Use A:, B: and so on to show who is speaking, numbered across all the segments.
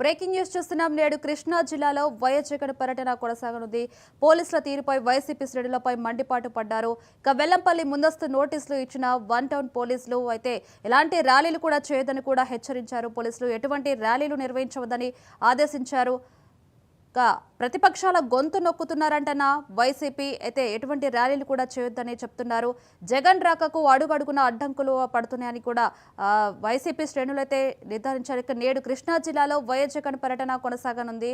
A: Breaking news చూస్తున్నాం. నేడు కృష్ణా జిల్లాలో వైఎస్ జగన్ పర్యటన కొనసాగనుంది. పోలీసుల తీరుపై వైసీపీ శ్రేణులపై మండిపాటు పడ్డారు. ఇక వెల్లంపల్లి ముందస్తు నోటీసులు ఇచ్చిన వన్ టౌన్ పోలీసులు అయితే ఎలాంటి ర్యాలీలు కూడా చేయదని కూడా హెచ్చరించారు. పోలీసులు ఎటువంటి ర్యాలీలు నిర్వహించవద్దని ఆదేశించారు. ప్రతిపక్షాల గొంతు నొక్కుతున్నారంటన్న వైసీపీ అయితే ఎటువంటి ర్యాలీలు కూడా చేయొద్దని చెప్తున్నారు. జగన్ రాకకు అడుగడుగున అడ్డంకులు పడుతున్నాయని కూడా వైసీపీ శ్రేణులు అయితే నిర్ధారించారు. ఇక నేడు కృష్ణా జిల్లాలో వైఎస్ జగన్ పర్యటన కొనసాగనుంది.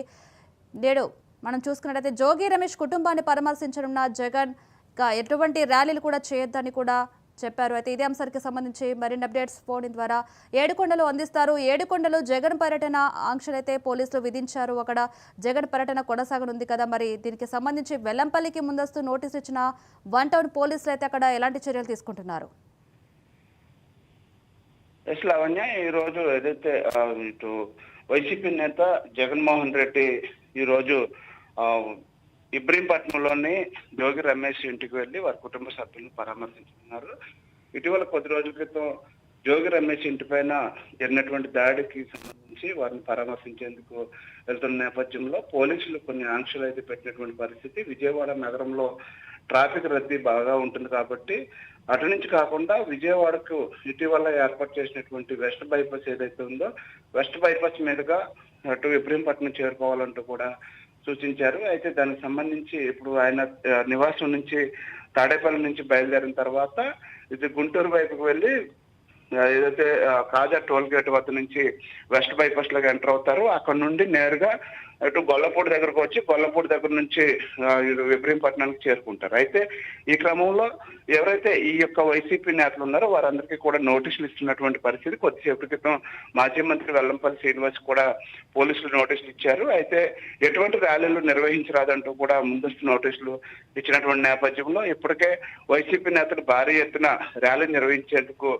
A: నేడు మనం చూసుకున్నట్లయితే జోగి రమేష్ కుటుంబాన్ని పరామర్శించనున్న జగన్ ఇక ఎటువంటి ర్యాలీలు కూడా చేయొద్దని కూడా చెప్పారు. అయితే ఇదే అంశానికి సంబంధించి మరిన్ని అప్డేట్స్ ఫోన్ ద్వారా ఏడుకొండలు అందిస్తారు. ఏడుకొండలు జగన్ పర్యటన ఆంక్షలైతే పోలీసులు విధించారు. అక్కడ జగన్ పర్యటన కొనసాగనుంది కదా. మరి దీనికి సంబంధించి వెల్లంపల్లికి ముందస్తు నోటీస్ ఇచ్చిన వన్ టౌన్ పోలీసులు అయితే అక్కడ ఎలాంటి చర్యలు తీసుకుంటున్నారు?
B: ఎస్ లావణ్య ఈ రోజు ఏదైతే ఇటు వైసీపీ నేత జగన్మోహన్ రెడ్డి ఈ రోజు ఇబ్రహీంపట్నంలోని జోగి రమేష్ ఇంటికి వెళ్ళి వారి కుటుంబ సభ్యులను పరామర్శించుకున్నారు. ఇటీవల కొద్ది రోజుల క్రితం జోగి రమేష్ ఇంటి పైన జరిగినటువంటి దాడికి సంబంధించి వారిని పరామర్శించేందుకు వెళ్తున్న నేపథ్యంలో పోలీసులు కొన్ని ఆంక్షలు అయితే పెట్టినటువంటి పరిస్థితి. విజయవాడ నగరంలో ట్రాఫిక్ రద్దీ బాగా ఉంటుంది కాబట్టి అటు నుంచి కాకుండా విజయవాడకు ఇటీవల ఏర్పాటు చేసినటువంటి వెస్ట్ బైపాస్ ఏదైతే ఉందో వెస్ట్ బైపాస్ మీదుగా అటు ఇబ్రహీంపట్నం చేరుకోవాలంటూ కూడా సూచించారు. అయితే దానికి సంబంధించి ఇప్పుడు ఆయన నివాసం నుంచి తాడేపల్లి నుంచి బయలుదేరిన తర్వాత ఇది గుంటూరు వైపుకు వెళ్ళి ఏదైతే కాజా టోల్ గేట్ వద్ద నుంచి వెస్ట్ బైపాస్ లాగా ఎంటర్ అవుతారు అక్కడ నుండి నేరుగా అటు గొల్లపూడి దగ్గరకు వచ్చి గొల్లపూడి దగ్గర నుంచి ఆ, చేరుకుంటారు. అయితే ఈ క్రమంలో ఎవరైతే ఈ యొక్క వైసీపీ నేతలు ఉన్నారో వారందరికీ కూడా నోటీసులు ఇస్తున్నటువంటి పరిస్థితి కొద్దిసేపటి క్రితం మాజీ మంత్రి వెల్లంపల్లి శ్రీనివాస్ కూడా పోలీసులు నోటీసులు ఇచ్చారు. అయితే ఎటువంటి ర్యాలీలు నిర్వహించరాదంటూ కూడా ముందస్తు నోటీసులు ఇచ్చినటువంటి నేపథ్యంలో ఇప్పటికే వైసీపీ నేతలు భారీ ఎత్తున ర్యాలీ నిర్వహించేందుకు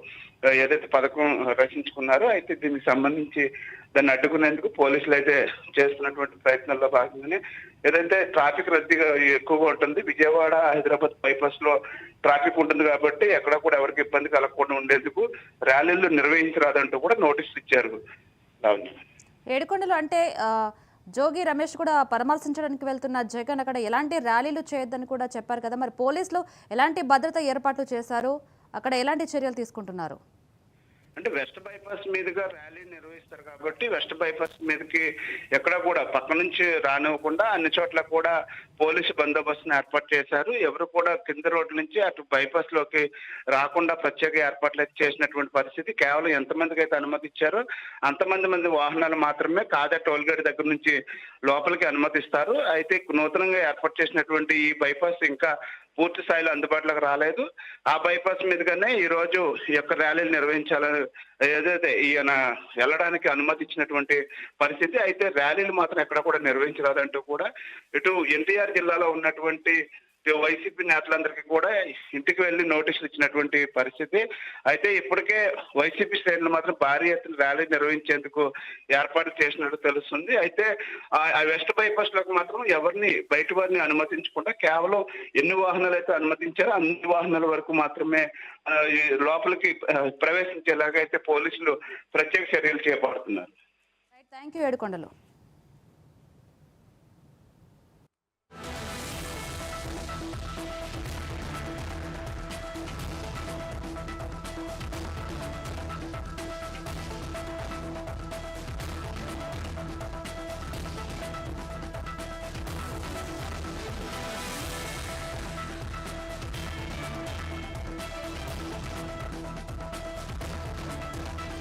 B: ఏదైతే పథకం రచించుకున్నారో అయితే దీనికి సంబంధించి దాన్ని అడ్డుకునేందుకు పోలీసులు అయితే చేస్తున్నటువంటి ప్రయత్నాల్లో భాగంగానే ఏదైతే ట్రాఫిక్ రద్దీగా ఎక్కువగా ఉంటుంది విజయవాడ హైదరాబాద్ బైపాస్లో ట్రాఫిక్ ఉంటుంది కాబట్టి ఎక్కడ కూడా ఎవరికి ఇబ్బంది కలగకుండా ఉండేందుకు ర్యాలీలు నిర్వహించరాదంటూ కూడా నోటీసులు ఇచ్చారు.
A: ఏడుకొండలు అంటే ఆ, జోగి రమేష్ కూడా పరామర్శించడానికి వెళ్తున్న జగన్ అక్కడ ఎలాంటి ర్యాలీలు చేయొద్దని కూడా చెప్పారు కదా. మరి పోలీసులు ఎలాంటి భద్రత ఏర్పాట్లు చేశారు? అక్కడ ఎలాంటి చర్యలు తీసుకుంటున్నారు?
B: అంటే వెస్ట్ బైపాస్ మీదుగా ర్యాలీ నిర్వహిస్తారు కాబట్టి వెస్ట్ బైపాస్ మీదకి ఎక్కడ కూడా పక్క నుంచి రానివ్వకుండా అన్ని చోట్ల కూడా పోలీసు బందోబస్తును ఏర్పాటు చేశారు. ఎవరు కూడా కింద రోడ్డు నుంచి అటు బైపాస్లోకి రాకుండా ప్రత్యేక ఏర్పాట్లు చేసినటువంటి పరిస్థితి కేవలం ఎంతమందికి అయితే అనుమతి ఇచ్చారో అంతమంది మంది వాహనాలు మాత్రమే కాదా టోల్ గేట్ దగ్గర నుంచి లోపలికి అనుమతిస్తారు. అయితే నూతనంగా ఏర్పాటు చేసినటువంటి ఈ బైపాస్ ఇంకా పూర్తి స్థాయిలో అందుబాటులోకి రాలేదు. ఆ బైపాస్ మీదుగానే ఈ రోజు ఈ యొక్క ర్యాలీలు నిర్వహించాలని ఏదైతే ఈయన వెళ్ళడానికి అనుమతి ఇచ్చినటువంటి పరిస్థితి అయితే ర్యాలీలు మాత్రం ఎక్కడ కూడా నిర్వహించరాదంటూ కూడా ఇటు ఎన్టీఆర్ జిల్లాలో ఉన్నటువంటి వైసీపీ నేతలందరికీ కూడా ఇంటికి వెళ్ళి నోటీసులు ఇచ్చినటువంటి పరిస్థితి. అయితే ఇప్పటికే వైసీపీ శ్రేణులు మాత్రం భారీ ఎత్తున ర్యాలీ నిర్వహించేందుకు ఏర్పాటు చేసినట్టు తెలుస్తుంది. అయితే ఆ- వెస్ట్ బైపాస్లోకి మాత్రం ఎవరిని బయట వారిని అనుమతించకుండా కేవలం ఎన్ని వాహనాలు అయితే అనుమతించారో అన్ని వాహనాల వరకు మాత్రమే లోపలికి ప్రవేశించేలాగా అయితే పోలీసులు ప్రత్యేక చర్యలు చేపడుతున్నారు.
A: Thank you Yedukondalu.